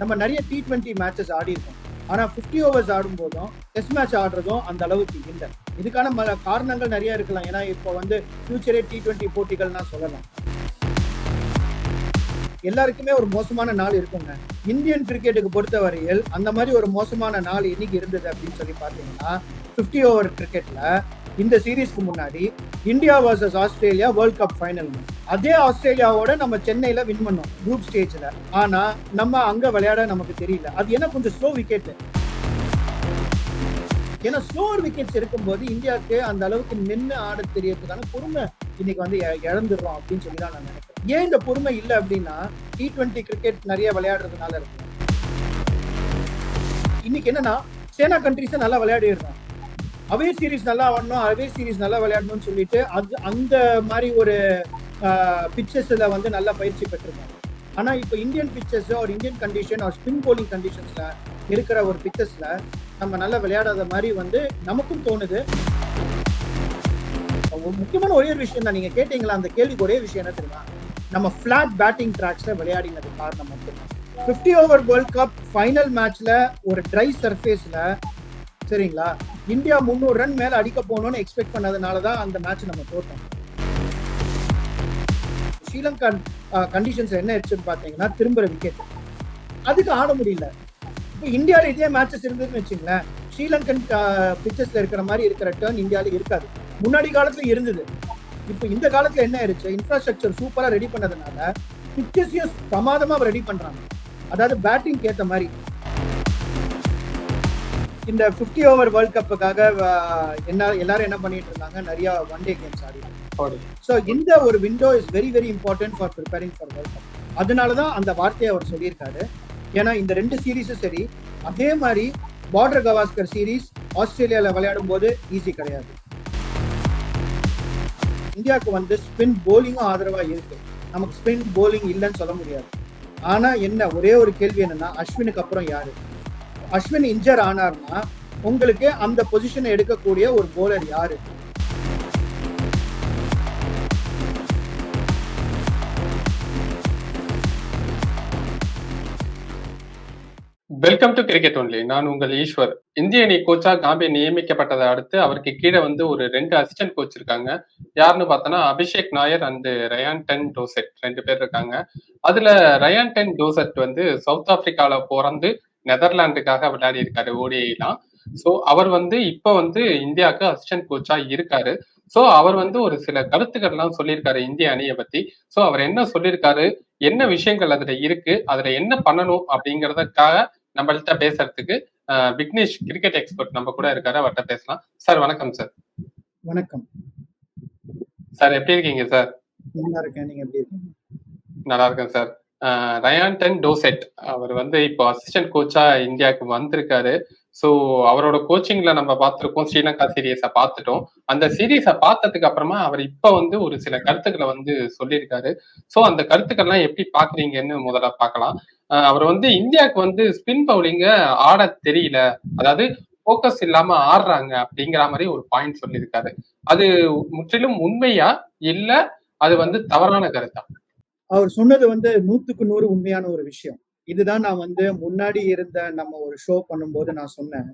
நம்ம நிறைய T twenty matches ஆடி இருக்கோம். ஃபிஃப்டி ஓவர்ஸ் ஆடும் போதும் டெஸ்ட் மேட்ச் ஆடுறதும் அந்த அளவுக்கு இல்லை. இதுக்கான ம- காரணங்கள் நிறைய இருக்கலாம். ஏன்னா இப்போ வந்து ஃபியூச்சரே டி டுவெண்ட்டி போட்டிகள்னா சொல்லலாம். எல்லாருக்குமே ஒரு மோசமான நாள் இருக்குங்க. இந்தியன் கிரிக்கெட்டுக்கு பொறுத்தவரையில் அந்த மாதிரி ஒரு மோசமான நாள் என்னைக்கு இருந்தது அப்படின்னு சொல்லி பார்த்தீங்கன்னா 50 ஓவர் கிரிக்கெட்டில் இந்த சீரீஸ்க்கு முன்னாடி India versus Australia world cup final அதே ஆஸ்திரேலியாவோட நம்ம சென்னையில வின் பண்ணோம் குரூப் ஸ்டேஜ்ல ஆனா நம்ம அங்க விளையாட நமக்கு தெரியல. அது என்ன கொஞ்சம் ஸ்லோ விக்கெட் ஏன்னா ஸ்லோவர் விக்கெட்ஸ் இருக்கும்போது இந்தியாவுக்கு அந்த அளவுக்கு நின்று ஆட தெரியறதுக்கான பொறுமை இன்னைக்கு வந்து இழந்துடுறோம் அப்படின்னு சொல்லி தான் நான் நினைக்கிறேன். ஏன் இந்த பொறுமை இல்லை அப்படின்னா டி டுவெண்ட்டி கிரிக்கெட் நிறைய விளையாடுறதுனால இருக்கு. இன்னைக்கு என்னன்னா சேனா கண்ட்ரிஸை நல்லா விளையாடிடுறாங்க. அவே சீரிஸ் நல்லா ஆடணும் அவே சீரிஸ் நல்லா விளையாடணும்னு சொல்லிட்டு அது அந்த மாதிரி ஒரு பிக்சர்ஸில் வந்து நல்லா பயிற்சி பெற்றிருக்காங்க. ஆனால் இப்போ இந்தியன் பிக்சர்ஸ் ஒரு இந்தியன் கண்டிஷன் ஒரு ஸ்பின் போலிங் கண்டிஷன்ஸில் இருக்கிற ஒரு பிக்சர்ஸில் நம்ம நல்லா விளையாடாத மாதிரி வந்து நமக்கும் தோணுது. முக்கியமான ஒரே ஒரு விஷயம் தான். நீங்கள் கேட்டீங்களா அந்த கேள்விக்கு ஒரே விஷயம் என்ன தெரியுமா? நம்ம ஃப்ளாட் பேட்டிங் ட்ராக்ஸில் விளையாடினது காரணம் மட்டும் fifty over world cup final மேட்ச்சில் ஒரு ட்ரை சர்ஃபேஸில் சரிங்களா? இந்தியா முந்நூறு ரன் மேல அடிக்க போகணும்னு எக்ஸ்பெக்ட் பண்ணதுனால தான் அந்த மேட்ச் நம்ம தோட்டோம் ஸ்ரீலங்கா கண்டிஷன்ஸ் என்ன ஆயிடுச்சுன்னு பார்த்தீங்கன்னா திரும்புற விக்கெட் அதுக்கு ஆட முடியல. இப்போ இந்தியாவில் இதே மேட்சஸ் இருந்ததுன்னு வச்சுங்களேன் ஸ்ரீலங்கன் பிக்சர்ஸ்ல இருக்கிற மாதிரி இருக்கிற டேர்ன் இந்தியாவில் இருக்காது. முன்னாடி காலத்துல இருந்தது. இப்போ இந்த காலத்துல என்ன ஆயிடுச்சு? இன்ஃப்ராஸ்ட்ரக்சர் சூப்பரா ரெடி பண்ணதுனால பிக்சர்ஸையும் பிரமாதமா ரெடி பண்றாங்க. அதாவது பேட்டிங் ஏற்ற மாதிரி. இந்த 50 ஓவர் வேர்ல்ட் கப்புக்காக என்ன எல்லாரும் என்ன பண்ணிட்டு இருந்தாங்க? நிறைய ஒன் டே கேம்ஸ் ஆடி. ஸோ இந்த ஒரு window is very very important for preparing for world cup அதனால தான் அந்த வார்த்தையை அவர் சொல்லியிருக்காரு. ஏன்னா இந்த ரெண்டு சீரீஸும் சரி அதே மாதிரி பார்டர் கவாஸ்கர் சீரீஸ் ஆஸ்திரேலியாவில் விளையாடும் போது ஈஸி கிடையாது. இந்தியாவுக்கு வந்து ஸ்பின் போலிங்கும் ஆதரவா இருக்கு. நமக்கு ஸ்பின் போலிங் இல்லைன்னு சொல்ல முடியாது. ஆனா என்ன ஒரே ஒரு கேள்வி என்னன்னா அஸ்வினுக்கு அப்புறம் யாரு? அஸ்வின் இன்ஜர் ஆனார்னா உங்களுக்கு அந்த பொசிஷனை எடுக்கக்கூடிய ஒரு போலர் யாரு? வெல்கம் டு கிரிக்கெட் ஒன்லி நான் உங்கள் ஈஸ்வர். இந்திய அணி கோச்சா காம்பே நியமிக்கப்பட்டதை அடுத்து அவருக்கு கீழே வந்து ஒரு ரெண்டு அசிஸ்டன்ட் கோச் இருக்காங்க. யாருன்னு பார்த்தோன்னா Abhishek Nayar and Ryan ten Doeschate ரெண்டு பேர் இருக்காங்க. அதுல ரயான் டென் டோசெட் வந்து சவுத் ஆப்பிரிக்கால பிறந்து நெதர்லாண்டுக்காக விளையாடி இருக்காரு ஓடிஐலாம். ஸோ அவர் வந்து இப்போ வந்து இந்தியாவுக்கு அசிஸ்டன்ட் கோச்சா இருக்காரு. ஸோ அவர் வந்து ஒரு சில கருத்துக்கள்லாம் சொல்லியிருக்காரு இந்திய அணியை பத்தி. ஸோ அவர் என்ன சொல்லியிருக்காரு என்ன விஷயங்கள் அதுல இருக்கு அதுல என்ன பண்ணணும் அப்படிங்கறதுக்காக நம்மள்ட்ட பேசுறதுக்கு விக்னேஷ் கிரிக்கெட் எக்ஸ்பர்ட் நம்ம கூட இருக்காரு அவர்கிட்ட பேசலாம். சார் வணக்கம் சார் வணக்கம். சார் எப்படி இருக்கீங்க சார் நல்லா இருக்கேன் நீங்க எப்படி இருக்கீங்க? நல்லா இருக்கேன் சார் ரயான்டன் டோசெட். அவர் வந்து இப்போ அசிஸ்டன்ட் கோச்சா இந்தியாவுக்கு வந்திருக்காரு. ஸோ அவரோட கோச்சிங்ல நம்ம பார்த்துருக்கோம். ஸ்ரீலங்கா சீரியஸை பார்த்துட்டோம். அந்த சீரியஸை பார்த்ததுக்கு அப்புறமா அவர் இப்போ வந்து ஒரு சில கருத்துக்களை வந்து சொல்லியிருக்காரு. ஸோ அந்த கருத்துக்கள்லாம் எப்படி பாக்குறீங்கன்னு முதல்ல பார்க்கலாம். அவர் வந்து இந்தியாவுக்கு வந்து ஸ்பின் பவுலிங்க ஆட தெரியல. அதாவது ஃபோக்கஸ் இல்லாம ஆடுறாங்க அப்படிங்கிற மாதிரி ஒரு பாயிண்ட் சொல்லியிருக்காரு. அது முற்றிலும் உண்மையா? இல்ல அது வந்து தவறான கருத்தா? அவர் சொன்னது வந்து நூத்துக்கு நூறு உண்மையான ஒரு விஷயம். இதுதான் நான் வந்து முன்னாடி இருந்த நம்ம ஒரு ஷோ பண்ணும்போது நான் சொன்னேன்.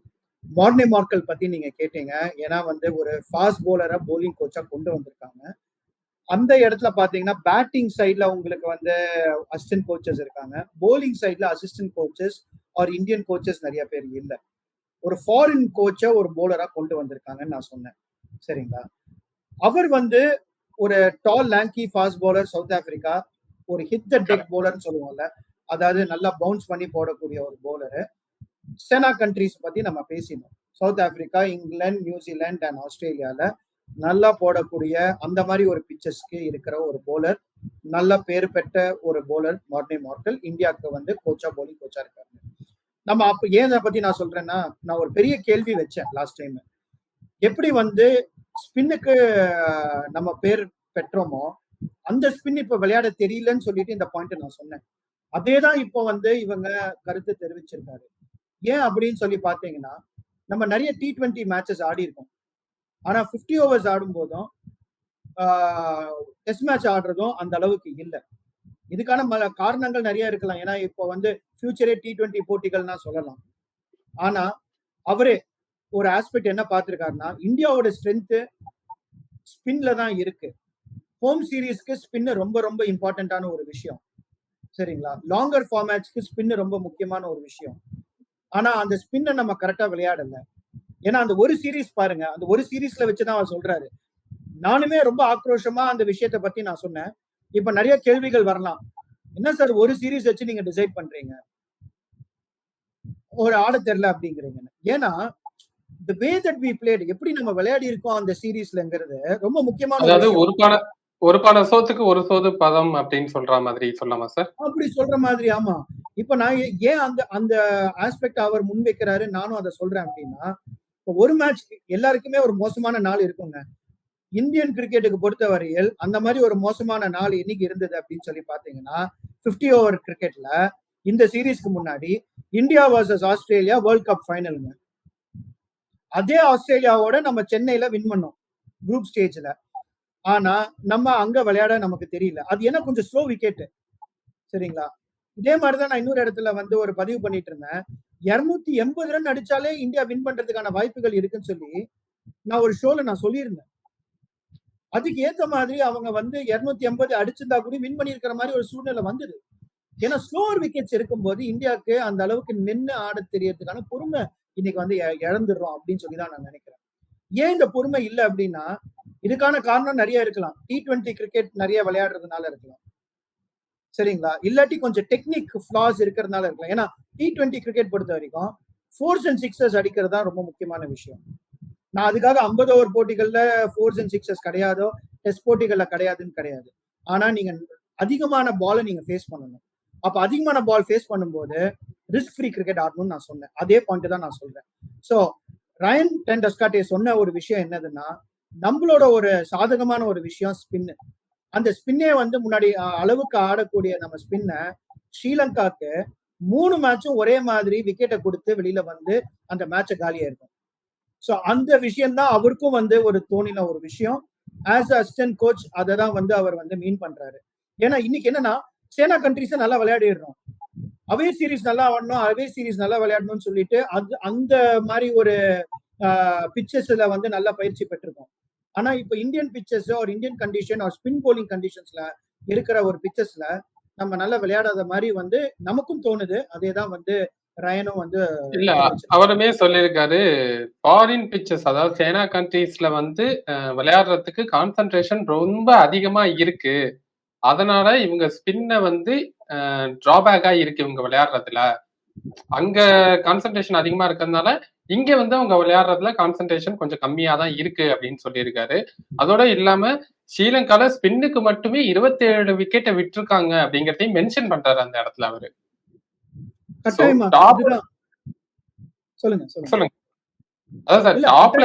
மார்னே மார்க்கல் பத்தி நீங்க கேட்டீங்க. ஏன்னா வந்து ஒரு ஃபாஸ்ட் போலரா போலிங் கோச்சா கொண்டு வந்திருக்காங்க. அந்த இடத்துல பாத்தீங்கன்னா பேட்டிங் சைட்ல உங்களுக்கு வந்து அசிஸ்டன்ட் கோச்சஸ் இருக்காங்க. போலிங் சைட்ல assistant coaches are Indian coaches நிறைய பேர் இல்லை. ஒரு ஃபாரின் கோச்சை ஒரு போலரா கொண்டு வந்திருக்காங்கன்னு நான் சொன்னேன். சரிங்களா? அவர் வந்து ஒரு tall lanky fast bowler South Africa ஒரு ஹிட் த டெக் போலர்னு சொல்லுவோம்ல அதாவது நல்லா பவுன்ஸ் பண்ணி போடக்கூடிய ஒரு போலரு செனா கண்ட்ரிஸ் பத்தி நம்ம பேசினோம். South Africa England New Zealand and ஆஸ்திரேலியால நல்லா போடக்கூடிய அந்த மாதிரி ஒரு பிச்சர்ஸ்க்கு இருக்கிற ஒரு போலர் நல்ல பேர் பெற்ற ஒரு போலர் மார்னே மார்க்கல் இந்தியாவுக்கு வந்து கோச்சா போலிங் கோச்சா இருக்காரு. நம்ம அப்ப ஏன் அதை பத்தி நான் சொல்றேன்னா நான் ஒரு பெரிய கேள்வி வச்சேன் லாஸ்ட் டைம் எப்படி வந்து ஸ்பின்னுக்கு நம்ம பேர் பெற்றோமோ அந்த ஸ்பின் இப்ப விளையாட தெரியலன்னு சொல்லிட்டு இந்த பாயிண்ட் நான் சொன்னேன். அதே தான் இப்போ வந்து இவங்க கருத்து தெரிவிச்சிருக்காரு. ஏன் அப்படின்னு சொல்லி பார்த்தீங்கன்னா நம்ம நிறைய டி ட்வெண்ட்டி மேட்சஸ் ஆடி இருக்கோம். ஆனா 50 ஓவர்ஸ் ஆடும் போதும் டெஸ்ட் மேட்ச் ஆடுறதும் அந்த அளவுக்கு இல்லை. இதுக்கான ம- காரணங்கள் நிறைய இருக்கலாம். ஏன்னா இப்போ வந்து ஃபியூச்சரே டி டுவெண்ட்டி போட்டிகள்னா சொல்லலாம். ஆனா அவரே ஒரு ஆஸ்பெக்ட் என்ன பார்த்திருக்காருன்னா இந்தியாவோட ஸ்ட்ரென்த்து ஸ்பின்ல தான் இருக்கு. ஹோம் சீரீஸ்க்கு ஸ்பின் ரொம்ப ரொம்ப இம்பார்ட்டன்டான ஒரு விஷயம். சரிங்களா? லாங்கர் ஃபார்மேட்ஸ்க்கு ஸ்பின் ரொம்ப முக்கியமான ஒரு விஷயம். ஆனா அந்த ஸ்பின்னை நம்ம கரெக்டா விளையாடல. ஏன்னா அந்த ஒரு சீரீஸ் பாருங்க. அந்த ஒரு சீரீஸ்ல வச்சுதான் அவர் சொல்றாரு. நானுமே ரொம்ப ஆக்ரோஷமா அந்த விஷயத்தை பத்தி நான் சொன்னேன். இப்ப நிறைய கேள்விகள் வரலாம். என்ன சார் ஒரு சீரீஸ் வச்சு நீங்க டிசைட் பண்றீங்க? ஒரு ஆட தெரியல அப்படிங்கிறீங்க. ஏன்னா the way that we played எப்படி நம்ம விளையாடி இருக்கோம் அந்த சீரீஸ்லங்கிறது ரொம்ப முக்கியமான ஒரு அதாவது விஷயம். ஒரு பான ஒரு பல சோத்துக்கு ஒரு சோது பதம் அப்படின்னு சொல்ற மாதிரி சொல்லலாமா சார் அப்படி சொல்ற மாதிரி ஆமா. இப்ப நான் ஏன் அந்த அந்த ஆஸ்பெக்ட் அவர் முன்வைக்கிறாரு நானும் அதை சொல்றேன் அப்படின்னா ஒரு மேட்ச் எல்லாருக்குமே ஒரு மோசமான நாள் இருக்குங்க. இந்தியன் கிரிக்கெட்டுக்கு பொறுத்தவரையில் அந்த மாதிரி ஒரு மோசமான நாள் என்னைக்கு இருந்தது அப்படின்னு சொல்லி பாத்தீங்கன்னா 50 ஓவர் கிரிக்கெட்ல இந்த சீரீஸ்க்கு முன்னாடி India versus Australia world cup ஃபைனலுங்க அதே ஆஸ்திரேலியாவோட நம்ம சென்னையில வின் பண்ணோம் குரூப் ஸ்டேஜ்ல ஆனா நம்ம அங்க விளையாட நமக்கு தெரியல. அது என்ன? கொஞ்சம் ஸ்லோ விக்கெட் சரிங்களா? இதே மாதிரிதான் நான் இன்னொரு இடத்துல வந்து ஒரு பதிவு பண்ணிட்டு இருந்தேன். இருநூத்தி எண்பது ரன் அடிச்சாலே இந்தியா வின் பண்றதுக்கான வாய்ப்புகள் இருக்குன்னு சொல்லி நான் ஒரு ஷோல நான் சொல்லியிருந்தேன். அதுக்கு ஏத்த மாதிரி அவங்க வந்து இருநூத்தி எண்பது அடிச்சிருந்தா கூட வின் பண்ணியிருக்கிற மாதிரி ஒரு சூழ்நிலை வந்தது. ஏன்னா ஸ்லோவர் விக்கெட்ஸ் இருக்கும்போது இந்தியாவுக்கு அந்த அளவுக்கு நின்று ஆட தெரியறதுக்கான பொறுமை இன்னைக்கு வந்து இழந்துடுறோம் அப்படின்னு சொல்லி தான் நான் நினைக்கிறேன். ஏன் இந்த பொறுமை இல்லை அப்படின்னா இதுக்கான காரணம் நிறைய இருக்கலாம். டி டுவெண்ட்டி கிரிக்கெட் நிறைய விளையாடுறதுனால இருக்கலாம். சரிங்களா? இல்லாட்டி கொஞ்சம் டெக்னிக் ஃபிளாஸ் இருக்கிறதுனால இருக்கலாம். ஏன்னா டி டுவெண்ட்டி கிரிக்கெட் பொறுத்த வரைக்கும் ஃபோர்ஸ் அண்ட் சிக்ஸஸ் அடிக்கிறது தான் ரொம்ப முக்கியமான விஷயம். நான் அதுக்காக ஐம்பது ஓவர் போட்டிகள்ல ஃபோர்ஸ் அண்ட் சிக்ஸஸ் கிடையாதோ டெஸ்ட் போட்டிகள்ல கிடையாதுன்னு கிடையாது. ஆனா நீங்க அதிகமான பாலை நீங்க ஃபேஸ் பண்ணணும். அப்ப அதிகமான பால் ஃபேஸ் பண்ணும்போது ரிஸ்க் ஃப்ரீ கிரிக்கெட் ஆடணும்னு நான் சொன்னேன். அதே பாயிண்ட் தான் நான் சொல்றேன். ஸோ ரயன் டென்டஸ்காட்டே சொன்ன ஒரு விஷயம் என்னதுன்னா நம்மளோட ஒரு சாதகமான ஒரு விஷயம் ஸ்பின்னு அந்த ஸ்பின்னே வந்து முன்னாடி அளவுக்கு ஆடக்கூடிய நம்ம ஸ்பின்னை ஸ்ரீலங்காக்கு மூணு மேட்சும் ஒரே மாதிரி விக்கெட்டை கொடுத்து வெளியில வந்து அந்த மேட்சை காலியா இருக்கும் ஸோ அந்த விஷயம் தான் அவருக்கும் வந்து ஒரு தோணின ஒரு விஷயம். ஆஸ் அசிஸ்டன்ட் கோச் அதை தான் வந்து அவர் வந்து மீன் பண்றாரு. ஏன்னா இன்னைக்கு என்னன்னா சேனா கண்ட்ரிஸை நல்லா விளையாடிடுறோம். அவே சீரிஸ் நல்லா ஆடணும் அவே சீரிஸ் நல்லா விளையாடணும்னு சொல்லிட்டு அது அந்த மாதிரி ஒரு பிச்சர்ஸ்ல வந்து நல்லா பயிற்சி பெற்றிருக்கோம். ஆனா இப்போ இந்தியன் பிச்சர்ஸ் ஒரு இந்தியன் கண்டிஷன் ஒரு ஸ்பின் போலிங் கண்டிஷன்ஸ்ல இருக்கிற ஒரு பிச்சர்ஸ்ல நம்ம நல்லா விளையாடாத மாதிரி வந்து நமக்கும் தோணுது. அதே தான் வந்து ரயனும் வந்து இல்ல அவருமே சொல்லியிருக்காரு ஃபாரின் பிச்சர்ஸ் அதாவது சேனா கண்ட்ரீஸ்ல வந்து விளையாடுறதுக்கு கான்சென்ட்ரேஷன் ரொம்ப அதிகமா இருக்கு. அதனால இவங்க ஸ்பின்ன வந்து டிராபேக்கா இருக்கு இவங்க விளையாடுறதுல. அங்க கான்சென்ட்ரேஷன் அதிகமா இருக்கிறதுனால இங்க வந்து அவங்க விளையாடுறதுல கான்சென்ட்ரேஷன் கொஞ்சம் கம்மியா தான் இருக்கு அப்படின்னு சொல்லியிருக்காரு. அதோட இல்லாம ஸ்ரீலங்கால ஸ்பின்னுக்கு மட்டுமே 27 விக்கெட்டை விட்டிருக்காங்க அப்படிங்கறதையும் மென்ஷன் பண்றாரு அந்த இடத்துல அவரு. சொல்லுங்க சொல்லுங்க. அதான் சார் டாப்ல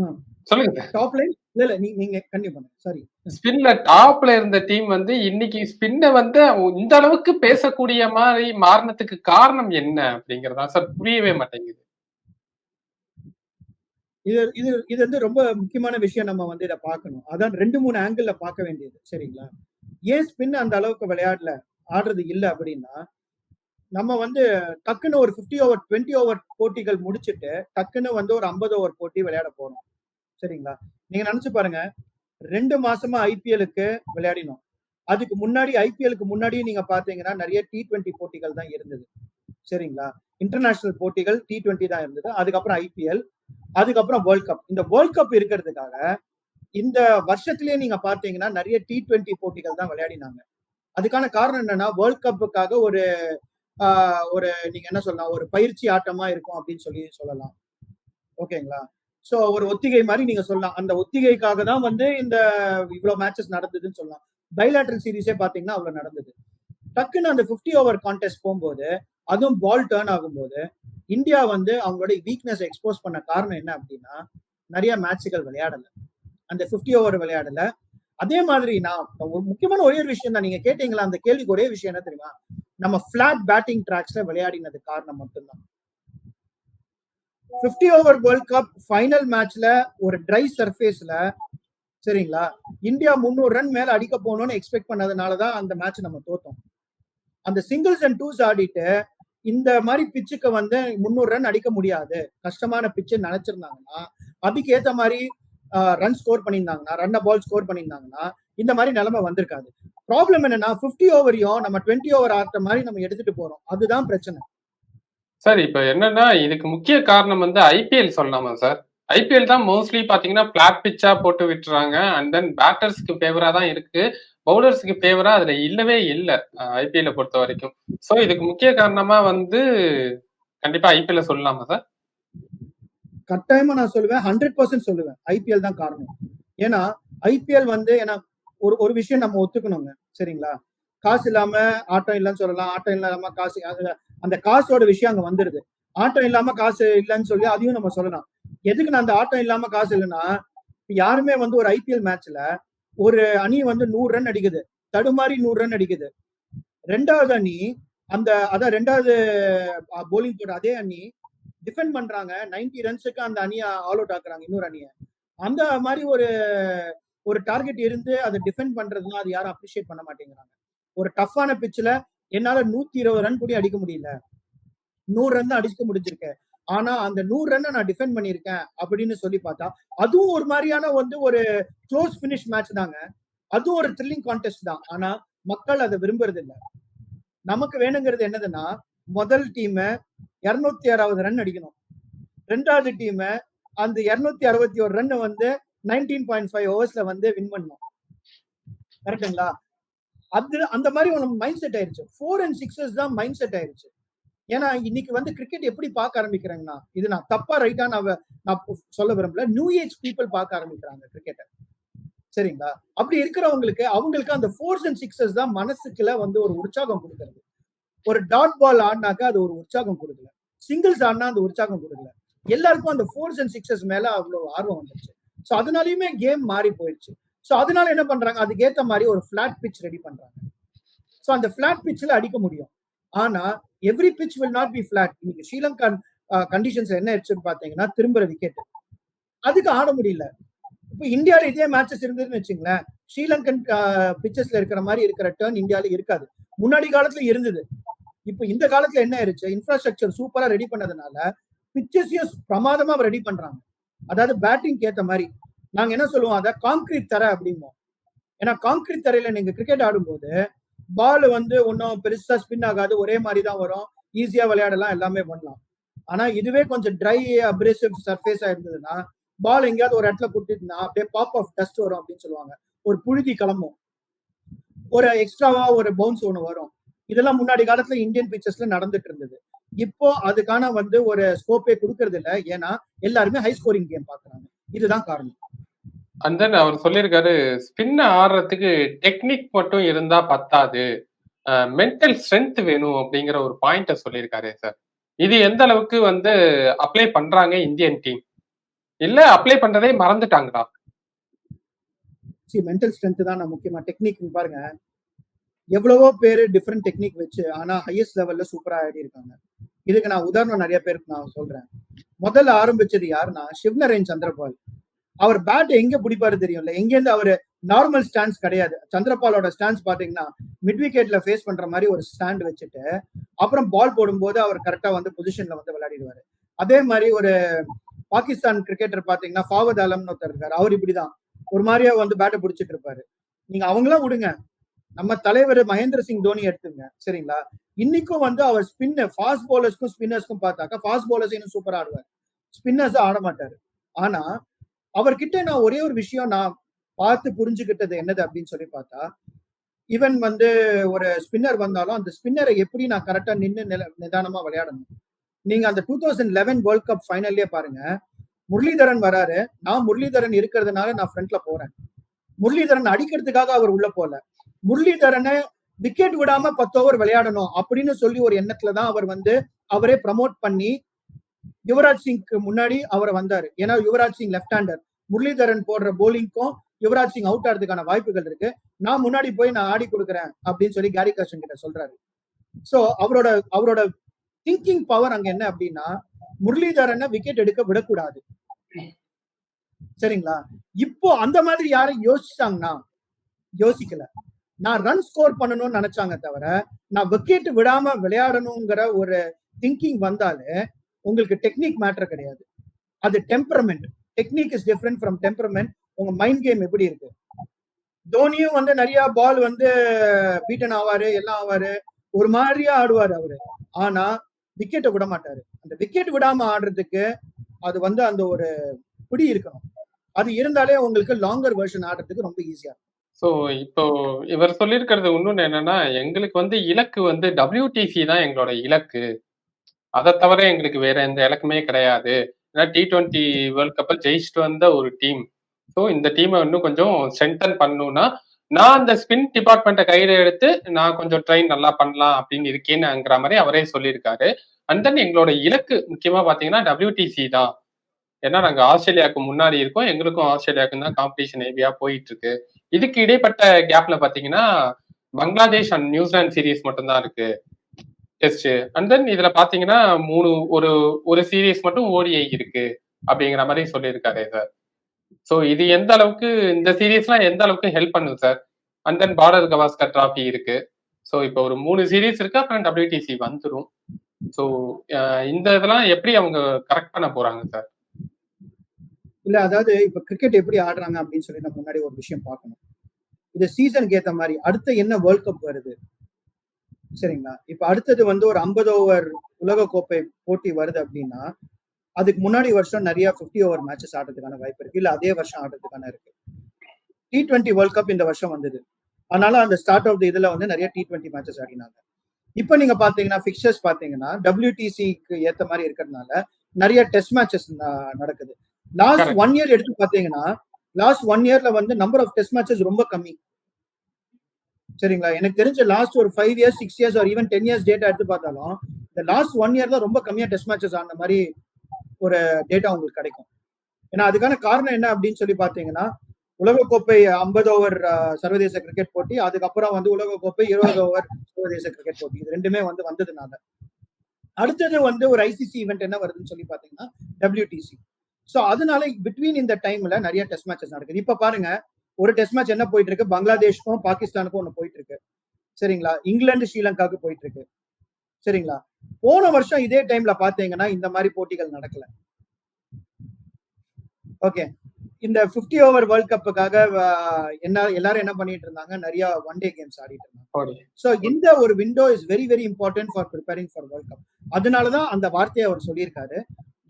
ம். சொல்லுங்க. சார் டாப் லைன் இல்ல இல்ல நீங்க கண்டிப்பா சாரி ஸ்பின்ல டாப்ல இருந்த டீம் வந்து இன்னைக்கு ஸ்பின்ன வந்து இந்த அளவுக்கு பேசக்கூடிய மாதிரி மாறினதுக்கு காரணம் என்ன அப்படிங்கறதா சார் புரியவே மாட்டேங்குது. இது இது இது வந்து ரொம்ப முக்கியமான விஷயம் நம்ம வந்து இதை பார்க்கணும். அதான் ரெண்டு மூணு ஆங்கிள் பார்க்க வேண்டியது. சரிங்களா? ஏன் ஸ்பின் அந்த அளவுக்கு விளையாடல ஆடுறது இல்லை அப்படின்னா நம்ம வந்து டக்குன்னு ஒரு 50 ஓவர் 20 ஓவர் போட்டிகள் முடிச்சிட்டு டக்குன்னு வந்து ஒரு 50 ஓவர் போட்டி விளையாட போறோம். சரிங்களா? நீங்க நினைச்சு பாருங்க. ரெண்டு மாசமா ஐபிஎலுக்கு விளையாடினோம். அதுக்கு முன்னாடி ஐபிஎலுக்கு முன்னாடி நீங்க பாத்தீங்கன்னா நிறைய டி டுவெண்ட்டி போட்டிகள் தான் இருந்தது. சரிங்களா? இன்டர்நேஷனல் போட்டிகள் டி டுவெண்ட்டி தான் இருந்தது. அதுக்கப்புறம் ஐபிஎல் அதுக்கப்புறம் வேர்ல்ட் கப் இந்த வேர்ல்ட் கப் இருக்கிறதுக்காக இந்த வருஷத்திலேயே நீங்க பாத்தீங்கன்னா நிறைய டி டுவெண்ட்டி போட்டிகள் தான் விளையாடினாங்க. அதுக்கான காரணம் என்னன்னா வேர்ல்ட் கப்புக்காக ஒரு ஆஹ், ஒரு நீங்க என்ன சொல்லலாம் ஒரு பயிற்சி ஆட்டமா இருக்கும் அப்படின்னு சொல்லி சொல்லலாம். ஓகேங்களா? சோ ஒரு ஒத்திகை மாதிரி நீங்க சொல்லலாம். அந்த ஒத்திகைக்காக தான் வந்து இந்த இவ்வளவு மேட்சஸ் நடந்ததுன்னு சொல்லலாம். பைலாட்ரல் சீரிஸே பாத்தீங்கன்னா அவ்வளவு நடந்தது. டக்குன்னு அந்த 50 ஓவர் கான்டெஸ்ட் போகும்போது அதுவும் பால் டேர்ன் ஆகும்போது இந்தியா வந்து அவங்களோட வீக்னஸ் எக்ஸ்போஸ் பண்ண காரணம் என்ன அப்படின்னா நிறைய மேட்சுகள் விளையாடல. அந்த 50 ஓவர் விளையாடல. அதே மாதிரி நான் ஒரு முக்கியமான ஒரே ஒரு விஷயம் தான். நீங்க கேட்டீங்களா அந்த கேள்விக்கு ஒரே விஷயம் என்ன தெரியுமா? நம்ம பிளாட் பேட்டிங் டிராக்ஸ்ல விளையாடினது காரணம் மட்டும்தான். 50 ஓவர் வேர்ல்ட் கப் ஃபைனல் மேட்ச்ல ஒரு ட்ரை சர்ஃபேஸ்ல சரிங்களா? இந்தியா முந்நூறு ரன் மேல அடிக்க போகணும்னு எக்ஸ்பெக்ட் பண்ணதுனாலதான் அந்த மேட்ச் நம்ம தோத்தோம். அந்த சிங்கிள்ஸ் அண்ட் டூஸ் ஆடிட்டு இந்த மாதிரி பிச்சுக்கு வந்து முந்நூறு ரன் அடிக்க முடியாது. கஷ்டமான பிச்சு நினைச்சிருந்தாங்கன்னா அதுக்கு ஏத்த மாதிரி ரன் ஸ்கோர் பண்ணியிருந்தாங்கன்னா ரன் பால் ஸ்கோர் பண்ணியிருந்தாங்கன்னா இந்த மாதிரி நிலைமை வந்திருக்காது. ப்ராப்ளம் என்னன்னா 50 ஓவரையும் நம்ம டுவெண்ட்டி ஓவர் ஆடுற மாதிரி நம்ம எடுத்துட்டு போறோம். அதுதான் பிரச்சனை. சார் இப்ப என்னன்னா இதுக்கு முக்கிய காரணம் வந்து ஐபிஎல் சொல்லலாமா சார்? ஐபிஎல் தான் மோஸ்ட்லி பாத்தீங்கன்னா பிளாட் பிச்சா போட்டு விட்டுறாங்க. அண்ட் தென் பேட்டர்ஸ்க்கு ஃபேவரா தான் இருக்கு. பவுலர்ஸ்க்கு ஃபேவரா அதுல இல்லவே இல்லை ஐபிஎல்ல பொறுத்த வரைக்கும். ஸோ இதுக்கு முக்கிய காரணமா வந்து கண்டிப்பா ஐபிஎல்ல சொல்லலாமா சார்? கட்டாயமா நான் சொல்லுவேன். ஹண்ட்ரட் பர்சன்ட் சொல்லுவேன். ஐபிஎல் தான் காரணம். ஏன்னா ஐபிஎல் வந்து ஏன்னா ஒரு ஒரு விஷயம் நம்ம ஒத்துக்கணுங்க. சரிங்களா? காசு இல்லாம ஆட்டம் இல்லைன்னு சொல்லலாம். ஆட்டம் இல்லாம காசு அது- அந்த காசோட விஷயம் அங்க வந்துருது. ஆட்டம் இல்லாம காசு இல்லைன்னு சொல்லி அதையும் நம்ம சொல்லலாம். எதுக்கு நான் அந்த ஆட்டம் இல்லாம காசு இல்லைன்னா யாருமே வந்து ஒரு ஐபிஎல் மேட்ச்ல ஒரு அணி வந்து நூறு ரன் அடிக்குது. தடுமாறி நூறு ரன் அடிக்குது. ரெண்டாவது அணி அந்த அதான் ரெண்டாவது போலிங் போட அதே அணி டிஃபெண்ட் பண்றாங்க. 90 ரன்ஸுக்கு அந்த அணியை ஆல் அவுட் ஆக்குறாங்க இன்னொரு அணியை. அந்த மாதிரி ஒரு ஒரு டார்கெட் இருந்து அதை டிஃபெண்ட் பண்றதுன்னா அது யாரும் அப்ரிஷியேட் பண்ண மாட்டேங்கிறாங்க. ஒரு டஃப்பான பிச்சில் என்னால நூத்தி இருபது ரன் கூட அடிக்க முடியல. நூறு ரன் தான் அடிக்க முடிஞ்சிருக்கேன் ஆனா அந்த நூறு ரன்னை நான் டிஃபெண்ட் பண்ணியிருக்கேன் அப்படின்னு சொல்லி பார்த்தா அதுவும் ஒரு மாதிரியான வந்து ஒரு க்ளோஸ் ஃபினிஷ் மேட்ச் தாங்க. அதுவும் ஒரு த்ரில்லிங் கான்டெஸ்ட் தான். ஆனா மக்கள் அதை விரும்புறது இல்லை நமக்கு வேணுங்கிறது என்னதுன்னா முதல் டீம் இருநூத்தி அறுபது ரன் அடிக்கணும். ரெண்டாவது டீம் அந்த இருநூத்தி அறுபத்தி ஒரு ரன் வந்து நைன்டீன் பாயிண்ட் ஃபைவ் ஓவர்ஸ்ல வந்து வின் பண்ணணும். கரெக்டுங்களா அது அந்த மாதிரி உனக்கு மைண்ட் செட் ஆயிருச்சு. ஃபோர் அண்ட் சிக்ஸஸ் தான் மைண்ட் செட் ஆயிருச்சு. ஏன்னா இன்னைக்கு வந்து கிரிக்கெட் எப்படி பார்க்க ஆரம்பிக்கிறாங்கன்னா இது நான் தப்பா ரைட்டா நான் நான் சொல்ல விரும்பல. நியூ ஏஜ் பீப்புள் பார்க்க ஆரம்பிக்கிறாங்க கிரிக்கெட்டை சரிங்களா? அப்படி இருக்கிறவங்களுக்கு அவங்களுக்கு அந்த ஃபோர்ஸ் அண்ட் சிக்ஸஸ் தான் மனசுக்குள்ள வந்து ஒரு உற்சாகம் கொடுக்கறது. ஒரு டாட் பால் ஆடினாக்கா அது ஒரு உற்சாகம் கொடுக்கல. சிங்கிள்ஸ் ஆடினா அந்த உற்சாகம் கொடுக்கல. எல்லாருக்கும் அந்த ஃபோர்ஸ் அண்ட் சிக்ஸஸ் மேல அவ்வளவு ஆர்வம் வந்துருச்சு. ஸோ அதனாலயுமே கேம் மாறி போயிடுச்சு ஸோ அதனால என்ன பண்றாங்க? அதுக்கேற்ற மாதிரி ஒரு ஃபிளாட் பிச் ரெடி பண்றாங்க. ஸோ அந்த ஃபிளாட் பிச்சில் அடிக்க முடியும். ஆனா every pitch will not be flat இன்னைக்கு ஸ்ரீலங்கா கண்டிஷன்ஸ் என்ன ஆயிடுச்சுன்னு பாத்தீங்கன்னா திரும்புற விக்கெட் அதுக்கு ஆட முடியல. இப்போ இந்தியாவில் இதே மேட்சஸ் இருந்ததுன்னு வச்சுங்களேன் ஸ்ரீலங்கன் பிச்சஸ்ல இருக்கிற மாதிரி இருக்கிற டேர்ன் இந்தியாவில் இருக்காது. முன்னாடி காலத்துல இருந்தது. இப்போ இந்த காலத்துல என்ன ஆயிருச்சு? இன்ஃப்ராஸ்ட்ரக்சர் சூப்பரா ரெடி பண்ணதுனால பிச்சஸையும் பிரமாதமா ரெடி பண்றாங்க. அதாவது பேட்டிங் ஏத்த மாதிரி. நாங்க என்ன சொல்லுவோம்? அதை கான்கிரீட் தர அப்படிம்போம். ஏன்னா கான்கிரீட் தரையில நீங்க கிரிக்கெட் ஆடும்போது பால் வந்து ஒன்றும் பெருசா ஸ்பின் ஆகாது. ஒரே மாதிரி தான் வரும் ஈஸியா விளையாடலாம் எல்லாமே பண்ணலாம். ஆனா இதுவே கொஞ்சம் ட்ரை அப்ரேசிவ் சர்ஃபேஸா இருந்ததுன்னா பால் எங்கேயாவது ஒரு இடத்துல கொடுத்துட்டுனா அப்படியே பாப் ஆஃப் டஸ்ட் வரும் அப்படின்னு சொல்லுவாங்க. ஒரு புழுதி கிளம்பும். ஒரு எக்ஸ்ட்ராவா ஒரு பவுன்ஸ் ஒன்று வரும். இதெல்லாம் முன்னாடி காலத்துல இந்தியன் பிக்சர்ஸ்ல நடந்துட்டு இருந்தது. இப்போ அதுக்கான வந்து ஒரு ஸ்கோப்பே கொடுக்கறது இல்ல ஏன்னா எல்லாருமே ஹை ஸ்கோரிங் கேம் பாக்குறாங்க. இதுதான் காரணம். அண்ட் தென் அவர் சொல்லியிருக்காரு ஸ்பின் ஆடுறதுக்கு டெக்னிக் மட்டும் இருந்தா பத்தாது. மென்டல் ஸ்ட்ரென்த் வேணும் அப்படிங்கிற ஒரு பாயிண்ட சொல்லியிருக்காரு சார் இது எந்த அளவுக்கு வந்து அப்ளை பண்றாங்க இந்தியன் டீம்? இல்ல அப்ளை பண்றதே மறந்துட்டாங்களா? சி மென்டல் ஸ்ட்ரென்த் தான் நான் முக்கியமா. டெக்னிக் பாருங்க. எவ்வளவோ பேர் டிஃப்ரெண்ட் டெக்னிக் வச்சு ஆனா ஹையஸ்ட் லெவல்ல சூப்பரா ஆடி இருக்காங்க இதுக்கு நான் உதாரணம் நிறைய பேருக்கு நான் சொல்றேன். முதல்ல ஆரம்பிச்சது யாருன்னா சிவனரேன் சந்திரபால். அவர் பேட் எங்க பிடிப்பாரு தெரியும்ல. எங்க இருந்து அவரு நார்மல் ஸ்டாண்ட்ஸ் கிடையாது. சந்திரபாலோட ஸ்டாண்ட்ஸ் பாத்தீங்கன்னா மிட் விக்கெட்ல ஃபேஸ் பண்ற மாதிரி ஒரு ஸ்டாண்ட் வச்சுட்டு அப்புறம் பால் போடும்போது அவர் கரெக்டா வந்து பொசிஷன்ல வந்து விளையாடிடுவாரு. அதே மாதிரி ஒரு பாகிஸ்தான் கிரிக்கெட்டர் பாத்தீங்கன்னா ஃபாவத் ஆலம்னு ஒருத்தர் இருக்காரு. அவர் இப்படிதான். ஒரு மாதிரியா வந்து பேட்டை பிடிச்சிட்டு இருப்பாரு. நீங்க அவங்களாம் விடுங்க. நம்ம தலைவர் மகேந்திர சிங் தோனி எடுத்துங்க. சரிங்களா? இன்னைக்கும் வந்து அவர் ஸ்பின் ஃபாஸ்ட் பவுலர்ஸ்க்கும் ஸ்பின்னர்ஸ்க்கும் பார்த்தாக்கா ஃபாஸ்ட் பவுலர்ஸ் இன்னும் சூப்பரா ஆடுவார். ஸ்பின்னர்ஸ் ஆட மாட்டாரு. ஆனா அவர்கிட்ட நான் ஒரே ஒரு விஷயம் நான் பார்த்து புரிஞ்சுக்கிட்டது என்னது அப்படின்னு சொல்லி பார்த்தா ஈவன் வந்து ஒரு ஸ்பின்னர் வந்தாலும் அந்த ஸ்பின்னரை எப்படி நான் கரெக்டா நின்று நிதானமா விளையாடணும். நீங்க அந்த two thousand eleven world cup ஃபைனல்லே பாருங்க. முரளிதரன் வராரு. நான் முரளிதரன் இருக்கிறதுனால நான் ஃப்ரண்ட்ல போறேன். முரளிதரன் அடிக்கிறதுக்காக அவர் உள்ள போல. முரளிதரனை விக்கெட் விடாம பத்து ஓவர் விளையாடணும் அப்படின்னு சொல்லி ஒரு எண்ணத்துல தான் அவர் வந்து அவரே ப்ரமோட் பண்ணி யுவராஜ் சிங்க்கு முன்னாடி அவர் வந்தாரு. ஏன்னா யுவராஜ் சிங் லெஃப்ட் ஹேண்டர் முரளிதரன் போடுற போலிங்க்கும் யுவராஜ் சிங் அவுட் ஆகிறதுக்கான வாய்ப்புகள் இருக்கு. நான் முன்னாடி போய் நான் ஆடி கொடுக்குறேன் அப்படின்னு சொல்லி கேரி கஷன் கிட்ட சொல்றாரு. சோ அவரோட அவரோட திங்கிங் பவர் அங்க என்ன அப்படின்னா முரளிதரனை விக்கெட் எடுக்க விடக்கூடாது. சரிங்களா? இப்போ அந்த மாதிரி யாரும் யோசிச்சாங்கன்னா யோசிக்கல. நான் ரன் ஸ்கோர் பண்ணணும்னு நினைச்சாங்க தவிர நான் விக்கெட் விடாம விளையாடணுங்கிற ஒரு திங்கிங் வந்தாலே உங்களுக்கு டெக்னிக் மேட்டர் கிடையாது. அது temperament technique is different from temperament உங்க மைண்ட் கேம் எப்படி இருக்கு? தோனியும் வந்து நிறைய பால் வந்து பீட்டன் ஆவாரு எல்லாம் ஆவாரு. ஒரு மாதிரியா ஆடுவாரு அவரு. ஆனா விக்கெட்டை விட மாட்டாரு. அந்த விக்கெட் விடாம ஆடுறதுக்கு அது வந்து அந்த ஒரு பிடி இருக்கணும். அது இருந்தாலே உங்களுக்கு லாங்கர் வெர்ஷன் ஆடுறதுக்கு ரொம்ப ஈஸியா இருக்கும். ஸோ இப்போ இவர் சொல்லியிருக்கிறது இன்னொன்று என்னன்னா எங்களுக்கு வந்து இலக்கு வந்து டபிள்யூடிசி தான் எங்களோட இலக்கு. அதை தவிர எங்களுக்கு வேற எந்த இலக்குமே கிடையாது. ஏன்னா டி டுவெண்ட்டி வேர்ல்ட் கப்பை ஜெயிச்சுட்டு வந்த ஒரு டீம் ஸோ இந்த டீமை இன்னும் கொஞ்சம் ஸ்ட்ரென்தன் பண்ணணும்னா நான் அந்த ஸ்பின் டிபார்ட்மெண்ட்டை கையில எடுத்து நான் கொஞ்சம் ட்ரெயின் நல்லா பண்ணலாம் அப்படின்னு இருக்கேன்னுங்கிற மாதிரி அவரே சொல்லியிருக்காரு. அண்ட் தென் எங்களோட இலக்கு முக்கியமா பாத்தீங்கன்னா டபிள்யூடிசி தான். ஏன்னா நாங்கள் ஆஸ்திரேலியாவுக்கு முன்னாடி இருக்கோம். எங்களுக்கும் ஆஸ்திரேலியாவுக்கும் தான் காம்படிஷன் ஹெவியா போயிட்டு இருக்கு இதுக்கு இடைப்பட்ட கேப்ல பாத்தீங்கன்னா பங்களாதேஷ் அண்ட் நியூசிலாந்து சீரீஸ் மட்டும்தான் இருக்கு. டெஸ்ட் அண்ட் தென் இதுல பாத்தீங்கன்னா மூணு ஒரு ஒரு சீரீஸ் மட்டும் ஓடிஐ இருக்கு அப்படிங்கிற மாதிரி சொல்லியிருக்காரு சார் ஸோ இது எந்த அளவுக்கு இந்த சீரீஸ்லாம் எந்த அளவுக்கு ஹெல்ப் பண்ணுது sir and then Border Gavaskar trophy இருக்கு. ஸோ இப்போ ஒரு மூணு சீரீஸ் இருக்கு அப்புறம் டபிள்யூடிசி வந்துடும் ஸோ இந்த இதெல்லாம் எப்படி அவங்க கரெக்ட் பண்ண போறாங்க சார் இல்ல அதாவது இப்ப கிரிக்கெட் எப்படி ஆடுறாங்க அப்படின்னு சொல்லி நம்ம முன்னாடி ஒரு விஷயம் பார்க்கணும். இது சீசனுக்கு ஏத்த மாதிரி அடுத்த என்ன வேர்ல்ட் கப் வருது? சரிங்களா? இப்ப அடுத்தது வந்து ஒரு ஐம்பது ஓவர் உலக கோப்பை போட்டி வருது அப்படின்னா அதுக்கு முன்னாடி வருஷம் நிறைய பிப்டி ஓவர் மேட்சஸ் ஆடுறதுக்கான வாய்ப்பு இருக்கு. இல்ல அதே வருஷம் ஆடுறதுக்கான இருக்கு. டி டுவெண்ட்டி வேர்ல்ட் கப் இந்த வருஷம் வந்தது. அதனால அந்த ஸ்டார்ட் ஆஃப் த இதுல வந்து நிறைய டி டுவெண்ட்டி மேட்சஸ் ஆடினாங்க. இப்போ நீங்க பாத்தீங்கன்னா பிக்சர்ஸ் பாத்தீங்கன்னா டபிள்யூடிசிக்கு ஏத்த மாதிரி இருக்கிறதுனால நிறைய டெஸ்ட் மேட்சஸ் நடக்குது. லாஸ்ட் ஒன் இயர் எடுத்து பாத்தீங்கன்னா லாஸ்ட் ஒன் இயர்ல வந்து நம்பர் ஆஃப் டெஸ்ட் மேட்சஸ் ரொம்ப கம்மி. சரிங்களா? எனக்கு தெரிஞ்ச லாஸ்ட் ஒரு ஃபைவ் இயர்ஸ் சிக்ஸ் இயர்ஸ் ஒரு ஈவன் டென் இயர்ஸ் டேட்டா எடுத்து பார்த்தாலும் இந்த லாஸ்ட் ஒன் இயர் தான் ரொம்ப கம்மியா டெஸ்ட் மேட்சஸ் ஆன மாதிரி ஒரு டேட்டா உங்களுக்கு கிடைக்கும். ஏன்னா அதுக்கான காரணம் என்ன அப்படின்னு சொல்லி பாத்தீங்கன்னா உலகக்கோப்பை ஐம்பது ஓவர் சர்வதேச கிரிக்கெட் போட்டி அதுக்கப்புறம் வந்து உலகக்கோப்பை இருபது ஓவர் சர்வதேச கிரிக்கெட் போட்டி. இது ரெண்டுமே வந்து வந்ததுனால. அடுத்தது வந்து ஒரு ஐசிசி ஈவெண்ட் என்ன வருதுன்னு சொல்லி பாத்தீங்கன்னா டபிள்யூடிசி ஸோ அதனால பிட்வீன் இந்த டைம்ல நிறைய டெஸ்ட் மேட்சஸ் நடக்குது. இப்ப பாருங்க ஒரு டெஸ்ட் மேட்ச் என்ன போயிட்டு இருக்கு பங்களாதேஷ்க்கும் பாகிஸ்தானுக்கும் ஒன்று போயிட்டு இருக்கு சரிங்களா? இங்கிலாந்து ஸ்ரீலங்காவுக்கு போயிட்டு இருக்கு சரிங்களா? போன வருஷம் இதே டைம்ல பாத்தீங்கன்னா இந்த மாதிரி போட்டிகள் நடக்கல. ஓகே இந்த பிப்டி ஓவர் வேர்ல்ட் கப்புக்காக என்ன எல்லாரும் என்ன பண்ணிட்டு இருந்தாங்க? நிறைய ஒன் டே கேம்ஸ் ஆடிட்டு இருந்தாங்க. ஸோ இந்த ஒரு window is very very important for preparing for world cup அதனாலதான் அந்த வார்த்தையை அவர் சொல்லியிருக்காரு.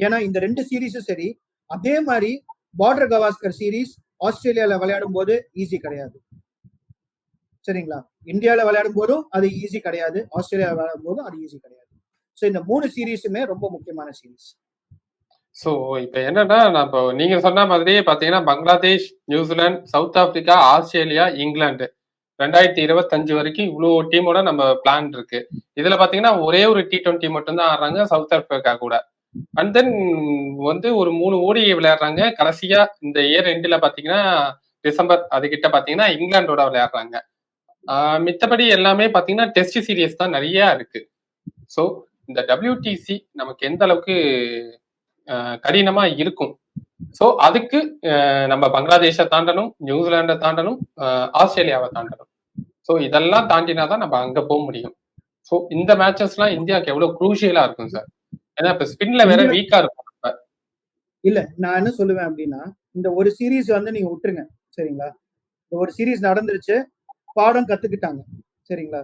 ஏன்னா இந்த ரெண்டு சீரீஸும் சரி அதே மாதிரி பார்டர் கவாஸ்கர் சீரீஸ் ஆஸ்திரேலியால விளையாடும் போது ஈஸி கிடையாது. சரிங்களா? இந்தியாவில் விளையாடும் போதும் அது ஈஸி கிடையாது. ஆஸ்திரேலியா விளையாடும் போதும் அது ஈஸி கிடையாது. ஸோ இந்த மூணு சீரீஸுமே ரொம்ப முக்கியமான சீரீஸ் ஸோ இப்போ என்னன்னா நான் இப்போ நீங்க சொன்ன மாதிரியே பார்த்தீங்கன்னா Bangladesh New Zealand South Africa Australia England. ரெண்டாயிரத்தி இருபத்தஞ்சு வரைக்கும் இவ்வளோ டீமோட நம்ம பிளான் இருக்கு. இதுல பாத்தீங்கன்னா ஒரே ஒரு டி டுவெண்ட்டி மட்டும்தான் ஆடுறாங்க சவுத் ஆப்பிரிக்கா கூட. அண்ட் தென் வந்து ஒரு மூணு ஓடி விளையாடுறாங்க. கடைசியா இந்த இயர் எண்டில் பாத்தீங்கன்னா டிசம்பர் அதுகிட்ட பாத்தீங்கன்னா இங்கிலாண்டோட விளையாடுறாங்க. மித்தபடி எல்லாமே பாத்தீங்கன்னா டெஸ்ட் சீரியஸ் தான் நிறைய இருக்கு. ஸோ இந்த டபிள்யூடிசி நமக்கு எந்த அளவுக்கு கடினமா இருக்கும். ஸோ அதுக்கு நம்ம பங்களாதேஷை தாண்டணும் நியூசிலாண்டை தாண்டணும் ஆஸ்திரேலியாவை தாண்டணும். ஸோ இதெல்லாம் தாண்டினா தான் நம்ம அங்க போக முடியும். ஸோ இந்த மேட்சஸ்லாம் இந்தியாவுக்கு எவ்வளவு குரூஷியலா இருக்கும் சார் ஏன்னா இப்ப ஸ்பின்ல வேற வீக்கா இருக்கும் இல்ல நான் என்ன சொல்லுவேன் அப்படின்னா இந்த ஒரு சீரீஸ் வந்து நீங்க விட்டுருங்க சரிங்களா? இந்த ஒரு சீரீஸ் நடந்துருச்சு பாடம் கத்துக்கிட்டாங்க சரிங்களா?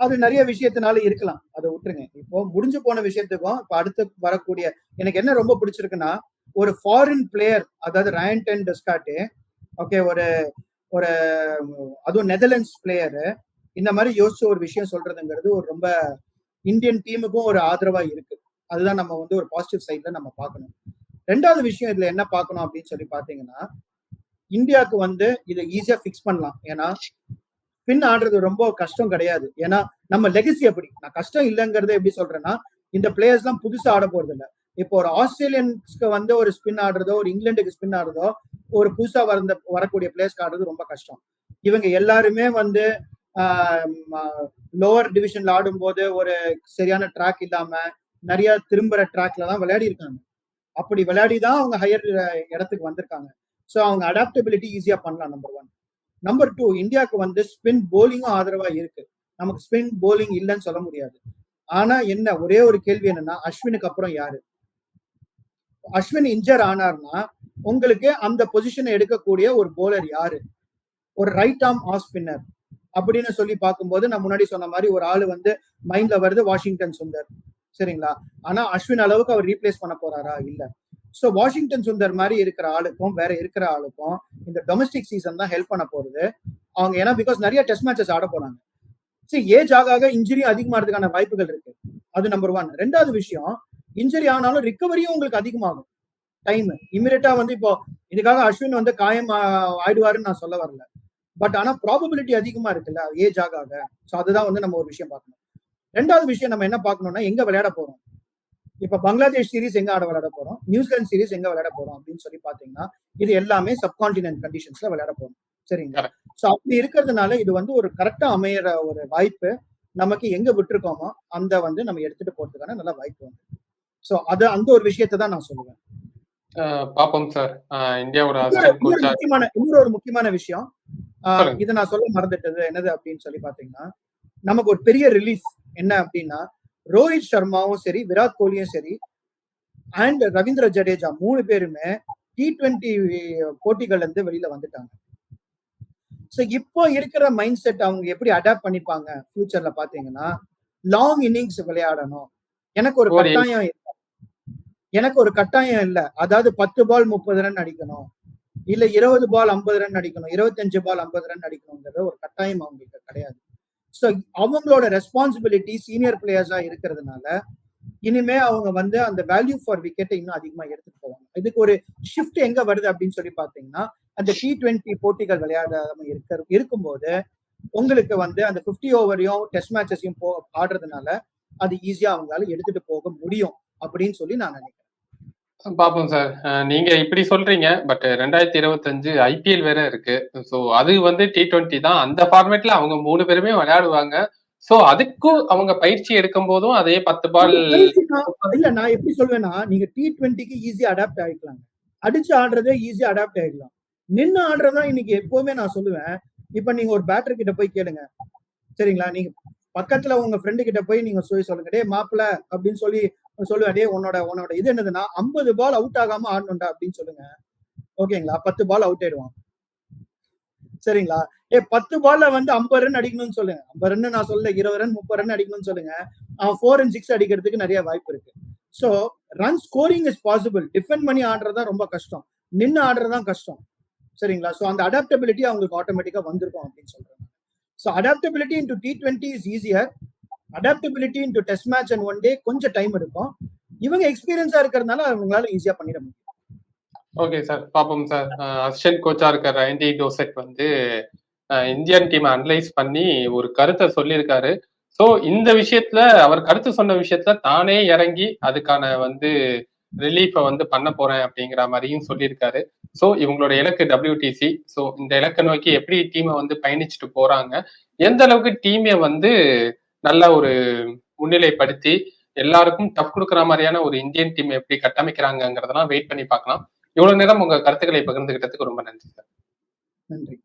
அது நிறைய விஷயத்தினால இருக்கலாம் அதை விட்டுருங்க. இப்போ முடிஞ்சு போன விஷயத்துக்கும் இப்போ அடுத்து வரக்கூடிய எனக்கு என்ன ரொம்ப பிடிச்சிருக்குன்னா ஒரு ஃபாரின் பிளேயர் அதாவது ரயன் டென் டெஸ்காட்டு ஓகே ஒரு ஒரு அதுவும் நெதர்லாண்ட்ஸ் பிளேயரு இந்த மாதிரி யோசிச்ச ஒரு விஷயம் சொல்றதுங்கிறது ஒரு ரொம்ப இந்தியன் டீமுக்கும் ஒரு ஆதரவா இருக்கு. அதுதான் நம்ம வந்து ஒரு பாசிட்டிவ் சைட்ல நம்ம பார்க்கணும். ரெண்டாவது விஷயம் இதுல என்ன பார்க்கணும் அப்படின்னு சொல்லி பாத்தீங்கன்னா இந்தியாவுக்கு வந்து இதை ஈஸியா ஃபிக்ஸ் பண்ணலாம். ஏன்னா ஸ்பின் ஆடுறது ரொம்ப கஷ்டம் கிடையாது. ஏன்னா நம்ம லெகசி எப்படி? நான் கஷ்டம் இல்லைங்கிறத எப்படி சொல்றேன்னா இந்த பிளேயர்ஸ் எல்லாம் புதுசா ஆட போறது இல்லை. இப்போ ஒரு ஆஸ்திரேலியன்ஸ்க்கு வந்து ஒரு ஸ்பின் ஆடுறதோ ஒரு இங்கிலாந்துக்கு ஸ்பின் ஆடுறதோ ஒரு புதுசா வந்த வரக்கூடிய பிளேயர்ஸ்க்கு ஆடுறது ரொம்ப கஷ்டம். இவங்க எல்லாருமே வந்து லோவர் டிவிஷன்ல ஆடும்போது ஒரு சரியான ட்ராக் இல்லாம நிறைய திரும்புற ட்ராக்ல தான் விளையாடி இருக்காங்க. அப்படி விளையாடி தான் அவங்க ஹையர் இடத்துக்கு வந்திருக்காங்க. ஸோ அவங்க அடாப்டபிலிட்டி ஈஸியா பண்ணலாம் நம்பர் ஒன் நம்பர் டூ இந்தியாவுக்கு வந்து ஸ்பின் போலிங்கும் ஆதரவா இருக்கு. நமக்கு ஸ்பின் போலிங் இல்லைன்னு சொல்ல முடியாது. ஆனா என்ன ஒரே ஒரு கேள்வி என்னன்னா அஸ்வினுக்கு அப்புறம் யாரு? அஸ்வின் இன்ஜர் ஆனார்னா உங்களுக்கு அந்த பொசிஷனை எடுக்கக்கூடிய ஒரு போலர் யாரு? ஒரு ரைட் ஆர்ம் ஆஃப் ஸ்பின்னர் அப்படின்னு சொல்லி பார்க்கும்போது நான் முன்னாடி சொன்ன மாதிரி ஒரு ஆளு வந்து மைண்ட்ல வருது வாஷிங்டன் சுந்தர் சரிங்களா? ஆனா அஸ்வின் அளவுக்கு அவர் ரீப்ளேஸ் பண்ண போறாரா? இல்ல. சோ வாஷிங்டன் சுந்தர் மாதிரி இருக்கிற ஆளுக்கும் வேற இருக்கிற ஆளுக்கும் இந்த டொமஸ்டிக் சீசன் தான் ஹெல்ப் பண்ண போறது அவங்க ஏன்னா பிகாஸ் நிறைய டெஸ்ட் மேட்சஸ் ஆட போறாங்க. சரி ஏஜ் ஆக ஆக இன்ஜுரி அதிகமாகிறதுக்கான வாய்ப்புகள் இருக்கு. அது நம்பர் ஒன் ரெண்டாவது விஷயம் இன்ஜுரி ஆனாலும் ரிக்கவரியும் உங்களுக்கு அதிகமாகும். டைம் இமிடியட்டா வந்து இப்போ இதுக்காக அஸ்வின் வந்து காயம் ஆயிடுவாருன்னு நான் சொல்ல வரல. பட் ஆனா ப்ராபபிலிட்டி அதிகமா இருக்குல்ல ஏஜ் ஆக ஆக. ஸோ அதுதான் வந்து நம்ம ஒரு விஷயம் பார்க்கணும். ரெண்டாவது விஷயம் நம்ம என்ன பார்க்கணும்னா எங்க விளையாட போறோம்? இப்ப பங்களாதேஷ் சீரிஸ் எங்க ஆட விளையாட போறோம்? நியூசிலாந்து சீரிஸ் எங்க விளையாட போறோம்? அப்படின்னு சொல்லி பாத்தீங்கன்னா இது எல்லாமே சப்கான்டினென்ட் கண்டிஷன்ஸ்ல விளையாட போறோம். சரிங்களா? சோ அப்படி இருக்கிறதுனால இது வந்து ஒரு கரெக்டா அமையிற ஒரு வாய்ப்பு நமக்கு எங்க விட்டுருக்கோமோ அந்த வந்து நம்ம எடுத்துட்டு போறதுக்கான நல்ல வாய்ப்பு வந்து சோ அது அந்த ஒரு விஷயத்தை தான் நான் சொல்லுவேன். பாப்போம் சார். இந்தியாவோட முக்கியமான இன்னொரு ஒரு முக்கியமான விஷயம். இதை நான் சொல்ல மறந்துட்டது. என்னது அப்படின்னு சொல்லி பாத்தீங்கன்னா நமக்கு ஒரு பெரிய ரிலீஸ் என்ன அப்படின்னா ரோஹித் சர்மாவும் சரி விராட் கோலியும் சரி அண்ட் ரவீந்திர ஜடேஜா மூணு பேருமே டி டுவெண்ட்டி போட்டிகள்ல இருந்து வெளியில வந்துட்டாங்க. ஸோ இப்போ இருக்கிற மைண்ட் செட் அவங்க எப்படி அடாப்ட் பண்ணிப்பாங்க ஃபியூச்சர்ல பாத்தீங்கன்னா லாங் இன்னிங்ஸ் விளையாடணும். எனக்கு ஒரு ஒரு கட்டாயம் இல்ல. எனக்கு ஒரு கட்டாயம் இல்ல. அதாவது பத்து பால் முப்பது ரன் அடிக்கணும். இல்ல இருபது பால் ஐம்பது ரன் அடிக்கணும். இருபத்தஞ்சு பால் ஐம்பது ரன் அடிக்கணுங்கிறது ஒரு கட்டாயம் அவங்களுக்கு கிடையாது. ஸோ அவங்களோட ரெஸ்பான்சிபிலிட்டி சீனியர் பிளேயர்ஸா இருக்கிறதுனால இனிமே அவங்க வந்து அந்த வேல்யூ ஃபார் விக்கெட்டை இன்னும் அதிகமா எடுத்துட்டு போவாங்க. இதுக்கு ஒரு ஷிஃப்ட் எங்க வருது அப்படின்னு சொல்லி பாத்தீங்கன்னா அந்த டி டுவெண்ட்டி போட்டிகள் விளையாடாம இருக்க இருக்கும்போது உங்களுக்கு வந்து அந்த 50 ஓவரையும் டெஸ்ட் மேட்சஸையும் போ ஆடுறதுனால அது ஈஸியா அவங்களால எடுத்துட்டு போக முடியும் அப்படின்னு சொல்லி நான் நினைக்கிறேன். பாப்போம் சார். நீங்க இப்படி சொல்றீங்க பட் ரெண்டாயிரத்தி இருபத்தஞ்சு ஐபிஎல் வேற இருக்கு. சோ அது வந்து டி டுவெண்ட்டி தான். அந்த ஃபார்மேட்ல அவங்க மூணு பேருமே விளையாடுவாங்க. சோ அதுக்கும் அவங்க பயிற்சி எடுக்கும் போதும் அதே பத்து பால் இல்ல நான் எப்படி சொல்வேன்னா நீங்க டி டுவெண்ட்டிக்கு ஈஸியா அடாப்ட் ஆயிக்கலாங்க. அடிச்சு ஆடுறதே ஈஸியா அடாப்ட் ஆயிக்கலாம் நின்னு ஆடுறதா இன்னைக்கு எப்பவுமே நான் சொல்லுவேன். இப்ப நீங்க ஒரு பேட்டர் கிட்ட போய் கேளுங்க. சரிங்களா? நீங்க பக்கத்துல உங்க ஃப்ரெண்டு கிட்ட போய் நீங்க சொல்லி சொல்லுங்க. டே மாப்பிள அப்படின்னு சொல்லி சொல்லுவேன் டே உன்னோட உன்னோட இது என்னதுன்னா ஐம்பது பால் அவுட் ஆகாம ஆடணும்டா அப்படின்னு சொல்லுங்க. ஓகேங்களா? பத்து பால் அவுட் ஆயிடுவான். சரிங்களா? ஏ பத்து பால்ல வந்து ஐம்பது ரன் அடிக்கணும்னு சொல்லுங்க. ஐம்பது ரன் நான் சொல்ல இருபது ரன் முப்பது ரன் அடிக்கணும்னு சொல்லுங்க. அவன் ஃபோர் அண்ட் சிக்ஸ் அடிக்கிறதுக்கு நிறைய வாய்ப்பு இருக்கு. So run scoring is possible defend பண்ணி ஆடுறதா ரொம்ப கஷ்டம். நின்று ஆடுறதுதான் கஷ்டம். சரிங்களா? ஸோ அந்த அடாப்டபிலிட்டி அவங்களுக்கு ஆட்டோமேட்டிக்காக வந்திருக்கும் அப்படின்னு சொல்றாங்க. So adaptability into T twenty is easier adaptability into test match and one day கொஞ்சம் டைம் எடுக்கும். இவங்க எக்ஸ்பீரியன்ஸா இருக்கிறதுனால அவங்களால ஈஸியா பண்ணிட முடியும். ஓகே சார் பாப்போம் சார் அசிஸ்டன்ட் கோச்சா இருக்கிற ரேண்டி டோசெட் வந்து இந்தியன் டீம் அனலைஸ் பண்ணி ஒரு கருத்தை சொல்லியிருக்காரு. ஸோ இந்த விஷயத்துல அவர் கருத்து சொன்ன விஷயத்துல தானே இறங்கி அதுக்கான வந்து ரிலீஃபை வந்து பண்ண போறேன் அப்படிங்கிற மாதிரியும் சொல்லியிருக்காரு. ஸோ இவங்களோட இலக்கு டபிள்யூடிசி ஸோ இந்த இலக்கை நோக்கி எப்படி டீமை வந்து பயணிச்சுட்டு போறாங்க? எந்த அளவுக்கு டீமை வந்து நல்ல ஒரு முன்னிலைப்படுத்தி எல்லாருக்கும் டஃப் கொடுக்குற மாதிரியான ஒரு இந்தியன் டீம் எப்படி கட்டமைக்கிறாங்கிறதெல்லாம் வெயிட் பண்ணி பார்க்கலாம். இவ்வளவு நேரம் உங்க கருத்துக்களை பகிர்ந்துகிட்டதுக்கு ரொம்ப நன்றி சார் நன்றி.